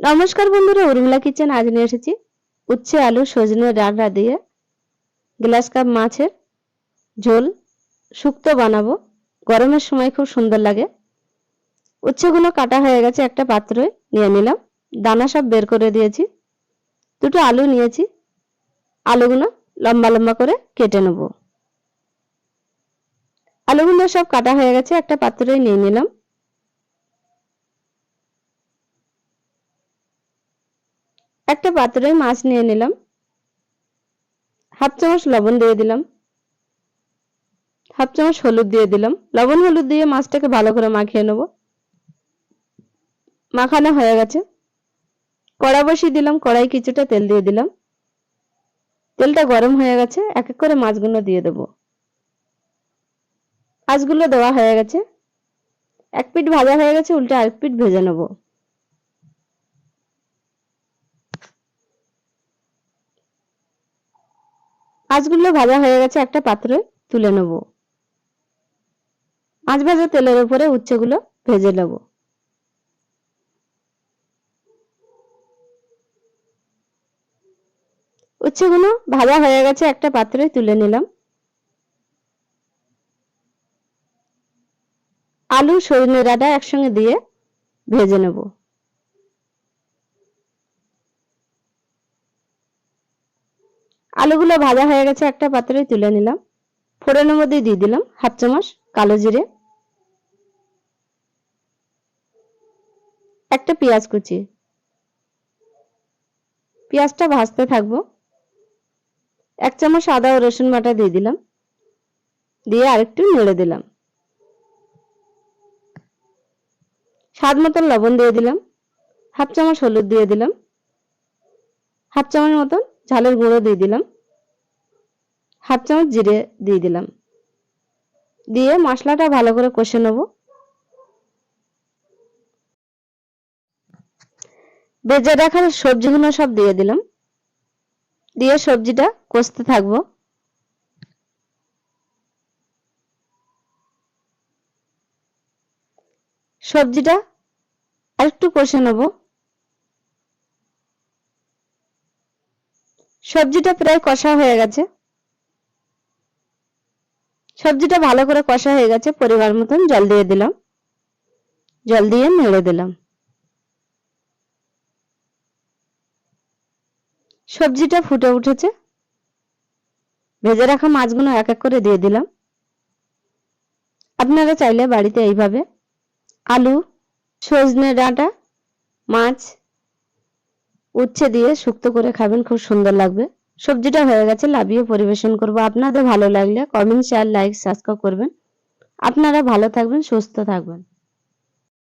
নমস্কার বন্ধুরা, উর্মিলা কিচেন, আজ নিয়ে এসেছি উচ্ছে, আলু, সজনে ডাঁটা দিয়ে গ্লাস কাপ মাছের ঝোল। শুক্তো বানাবো। গরমের সময় খুব সুন্দর লাগে। উচ্ছেগুলো কাটা হয়ে গেছে, একটা পাত্রে নিয়ে নিলাম। দানা সব বের করে দিয়েছি। দুটো আলু নিয়েছি। আলুগুলো লম্বা লম্বা করে কেটে নেব। আলুগুলো সব কাটা হয়ে গেছে, একটা পাত্রে নিয়ে নিলাম। একটা পাত্রে মাছ নিয়ে নিলাম। হাফ চামচ লবণ দিয়ে দিলাম। হাফ চামচ হলুদ দিয়ে দিলাম। লবণ হলুদ দিয়ে মাছটাকে ভালো করে মাখিয়ে নেব। মাখানো হয়ে গেছে। কড়া বসিয়ে দিলাম, কড়াই কিছুটা তেল দিয়ে দিলাম। তেলটা গরম হয়ে গেছে, এক এক করে মাছগুলো দিয়ে দেব। মাছগুলো দেওয়া হয়ে গেছে। এক পিঠ ভাজা হয়ে গেছে, উল্টে আরেক পিঠ ভেজে নেব। মাছগুলো ভাজা হয়ে গেছে একটা পাত্রে, তুলে নেব। মাছ ভাজা তেলের উপরে উচ্ছেগুলো ভেজে নেব। উচ্ছেগুলো ভাজা হয়ে গেছে একটা পাত্রে, তুলে নিলাম। আলু, সজনে ডাঁটা একসঙ্গে দিয়ে ভেজে নেব। আলুগুলো ভাজা হয়ে গেছে একটা পাত্রে, তুলে নিলাম। ফোড়নের মধ্যে দিয়ে দিলাম হাফ চামচ কালো জিরে, একটা পেঁয়াজ কুচি। পেঁয়াজটা ভাজতে থাকব। এক চামচ আদা ও রসুন বাটা দিয়ে দিলাম। দিয়ে আরেকটু নেড়ে দিলাম। স্বাদ মতন লবণ দিয়ে দিলাম। হাফ চামচ হলুদ দিয়ে দিলাম। হাফ চামচ মতন ঝালের গুঁড়ো দিয়ে দিলাম। হাফ চামচ জিরে দিয়ে দিলাম। দিয়ে মশলাটা ভালো করে কষে নেব। ভেজে রাখার সবজিগুলো সব দিয়ে দিলাম। দিয়ে সবজিটা কষতে থাকব। সবজিটা আরেকটু কষে নেব। সবজিটা প্রায় কষা হয়ে গেছে। সবজিটা ভালো করে কষা হয়ে গেছে পরিবার মতন জল দিয়ে দিলাম। জল দিয়ে নেড়ে দিলাম। সবজিটা ফুটে উঠেছে। ভেজে রাখা মাছগুলো এক এক করে দিয়ে দিলাম। আপনারা চাইলে বাড়িতে এইভাবে আলু, সজনে ডাঁটা, মাছ উচ্ছে দিয়ে শুক্ত করে খাবেন, খুব সুন্দর লাগবে। সবজিটা হয়ে গেছে, লাভিয়ে পরিবেশন করব। আপনাদের ভালো লাগলে কমেন্ট শেয়ার লাইক সাবস্ক্রাইব করবেন। আপনারা ভালো থাকবেন, সুস্থ থাকবেন।